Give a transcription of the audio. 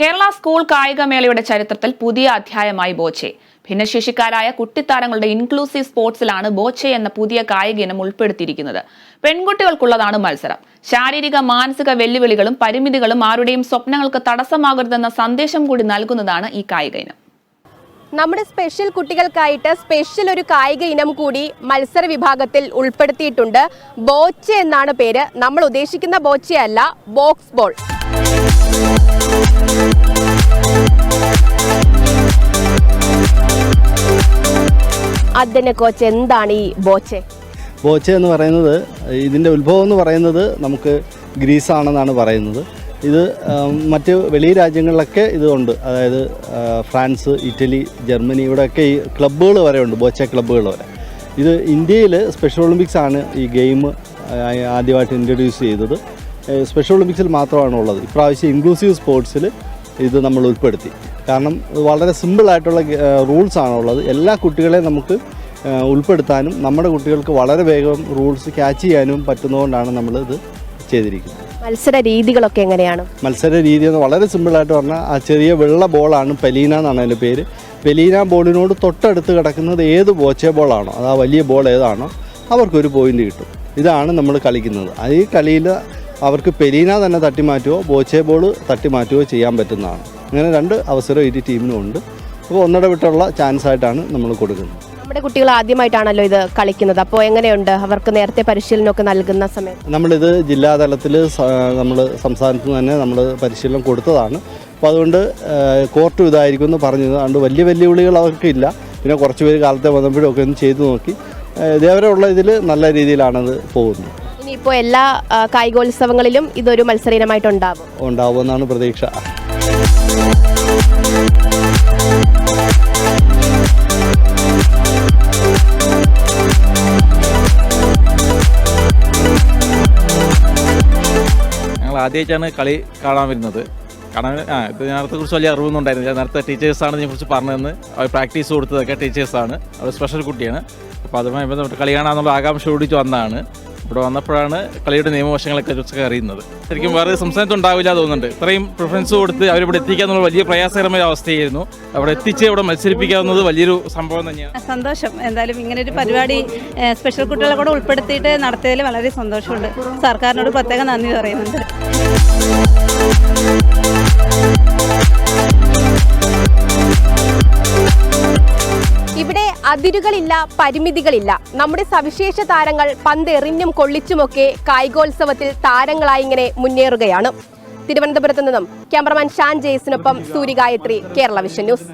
Kerala school കായികമേളയുടെ ചരിത്രത്തിൽ പുതിയ അധ്യായമായി ബോച്ചെ. ഭിന്നശേഷിക്കാരായ കുട്ടിത്താരങ്ങളുടെ ഇൻക്ലൂസീവ് സ്പോർട്സിലാണ് ബോച്ചെ എന്ന പുതിയ കായിക ഇനം ഉൾപ്പെടുത്തിയിരിക്കുന്നത്. പെൺകുട്ടികൾക്കുള്ളതാണ് മത്സരം. ശാരീരിക മാനസിക വെല്ലുവിളികളും പരിമിതികളും ആരുടെയും സ്വപ്നങ്ങൾക്ക് തടസ്സമാകരുതെന്ന സന്ദേശം കൂടി നൽകുന്നതാണ് ഈ കായിക ഇനം. നമ്മുടെ സ്പെഷ്യൽ കുട്ടികൾക്കായിട്ട് സ്പെഷ്യൽ ഒരു കായിക ഇനം കൂടി മത്സര വിഭാഗത്തിൽ ഉൾപ്പെടുത്തിയിട്ടുണ്ട്. ബോച്ച എന്നാണ് പേര്. നമ്മൾ ഉദ്ദേശിക്കുന്ന ബോച്ചയല്ല ബോക്സ് ബോൾ. അതിനെ കോച്ച് എന്താണ് ഈ ബോച്ചെ? ബോച്ച എന്ന് പറയുന്നത് ഇതിന്റെ ഉത്ഭവം എന്ന് പറയുന്നത് നമുക്ക് ഗ്രീസാണെന്നാണ് പറയുന്നത്. ഇത് മറ്റ് വെളി രാജ്യങ്ങളിലൊക്കെ ഇതുണ്ട്. അതായത് ഫ്രാൻസ് ഇറ്റലി ജർമ്മനി ഇവിടെയൊക്കെ ഈ ക്ലബ്ബുകൾ വരെ ഉണ്ട് ബോച്ച ക്ലബ്ബുകൾ വരെ. ഇത് ഇന്ത്യയിൽ സ്പെഷ്യൽ ഒളിമ്പിക്സ് ആണ് ഈ ഗെയിം ആദ്യമായിട്ട് ഇൻട്രൊഡ്യൂസ് ചെയ്തത്. സ്പെഷ്യൽ ഒളിമ്പിക്സിൽ മാത്രമാണ് ഉള്ളത് ഇപ്രാവശ്യം ഇൻക്ലൂസീവ് സ്പോർട്സിൽ ഇത് നമ്മൾ ഉൾപ്പെടുത്തി. കാരണം വളരെ സിമ്പിളായിട്ടുള്ള റൂൾസ് ആണുള്ളത് എല്ലാ കുട്ടികളെയും നമുക്ക് ഉൾപ്പെടുത്താനും നമ്മുടെ കുട്ടികൾക്ക് വളരെ വേഗം റൂൾസ് ക്യാച്ച് ചെയ്യാനും പറ്റുന്നതുകൊണ്ടാണ് നമ്മൾ ഇത് ചെയ്തിരിക്കുന്നത്. മത്സര രീതികളൊക്കെ എങ്ങനെയാണ്? മത്സര രീതി എന്ന് വളരെ സിമ്പിളായിട്ട് പറഞ്ഞാൽ ആ ചെറിയ വെള്ള ബോളാണ് പെലീന എന്നാണ് അതിന്റെ പേര്. പെലീന ബോളിനോട് തൊട്ടടുത്ത് കിടക്കുന്നത് ഏത് ബോച്ചേ ബോളാണോ അത് ആ വലിയ ബോൾ ഏതാണോ? അവർക്കൊരു പോയിന്റ് കിട്ടും. ഇതാണ് നമ്മൾ കളിക്കുന്നത്. ഈ കളിയിൽ അവർക്ക് പെലീന തന്നെ തട്ടി മാറ്റുകയോ ബോച്ചേ ബോൾ തട്ടി മാറ്റുകയോ ചെയ്യാൻ പറ്റുന്നതാണ്. അങ്ങനെ രണ്ട് അവസരം ഇരു ടീമിനും ഉണ്ട്. അപ്പോൾ ഒന്നിടവിട്ടുള്ള ചാൻസ് ആയിട്ടാണ് നമ്മൾ കൊടുക്കുന്നത്. നമ്മുടെ കുട്ടികൾ ആദ്യമായിട്ടാണല്ലോ ഇത് കളിക്കുന്നത്. അപ്പോൾ എങ്ങനെയുണ്ട്? അവർക്ക് നേരത്തെ പരിശീലനമൊക്കെ നൽകുന്ന സമയത്ത് നമ്മളിത് ജില്ലാതലത്തിൽ നമ്മൾ സംസ്ഥാനത്ത് തന്നെ നമ്മൾ പരിശീലനം കൊടുത്തതാണ്. അപ്പോൾ അതുകൊണ്ട് കോർട്ട് ഇതായിരിക്കും എന്ന് പറഞ്ഞത്. അതുകൊണ്ട് വലിയ വെല്ലുവിളികൾ അവർക്കില്ല പിന്നെ കുറച്ച് പേര് കാലത്തെ വന്നപ്പോഴും ഒക്കെ ഒന്ന് ചെയ്തു നോക്കി. ഇതേവരെയുള്ള ഇതേവരെ ഉള്ള ഇതിൽ നല്ല രീതിയിലാണത് പോകുന്നത്. ഇനിയിപ്പോൾ എല്ലാ കായികോത്സവങ്ങളിലും ഇതൊരു മത്സര ഇനമായിട്ടുണ്ടാവും ഉണ്ടാവുമെന്നാണ് പ്രതീക്ഷ. ആദ്യമായിട്ടാണ് കളി കാണാൻ വരുന്നത്. കാണാൻ ആ ഇത് നേരത്തെ കുറിച്ച് വലിയ അറിവൊന്നും ഉണ്ടായിരുന്നില്ല. നേരത്തെ ടീച്ചേഴ്സാണ് ഇതിനെക്കുറിച്ച് പറഞ്ഞതെന്ന്. അവർ പ്രാക്ടീസ് കൊടുത്തതൊക്കെ ടീച്ചേഴ്സാണ്. അവർ സ്പെഷ്യൽ കുട്ടിയാണ്. അപ്പോൾ അതുമായി ബന്ധപ്പെട്ട് കളി കാണാമെന്നുള്ള ആകാംക്ഷ ഓടിച്ച് വന്നതാണ്. ഇവിടെ വന്നപ്പോഴാണ് കളിയുടെ നിയമവശങ്ങളൊക്കെ കുറിച്ചൊക്കെ അറിയുന്നത്. ശരിക്കും വേറെ സംസ്ഥാനത്ത് ഉണ്ടാവില്ല തോന്നുന്നുണ്ട്. ഇത്രയും പ്രിഫറൻസ് കൊടുത്ത് അവരിവിടെ എത്തിക്കാന്നുള്ള വലിയ പ്രയാസകരമായ അവസ്ഥയായിരുന്നു. അവിടെ എത്തിച്ച് ഇവിടെ മത്സരിപ്പിക്കാവുന്നത് വലിയൊരു സംഭവം തന്നെയാണ്. സന്തോഷം. എന്തായാലും ഇങ്ങനെ ഒരു പരിപാടി സ്പെഷ്യൽ കുട്ടികളെ കൂടെ ഉൾപ്പെടുത്തിയിട്ട് നടത്തിയതിൽ വളരെ സന്തോഷമുണ്ട്. സർക്കാരിനോട് പ്രത്യേകം നന്ദി പറയുന്നുണ്ട്. അതിരുകളില്ല പരിമിതികളില്ല. നമ്മുടെ സവിശേഷ താരങ്ങൾ പന്തെറിഞ്ഞും കൊള്ളിച്ചുമൊക്കെ കായികോത്സവത്തിൽ താരങ്ങളായി ഇങ്ങനെ മുന്നേറുകയാണ്. തിരുവനന്തപുരത്ത് നിന്നും ക്യാമറമാൻ ഷാൻ ജെയ്സിനൊപ്പം സൂര്യഗായത്രി കേരള വിഷൻ ന്യൂസ്.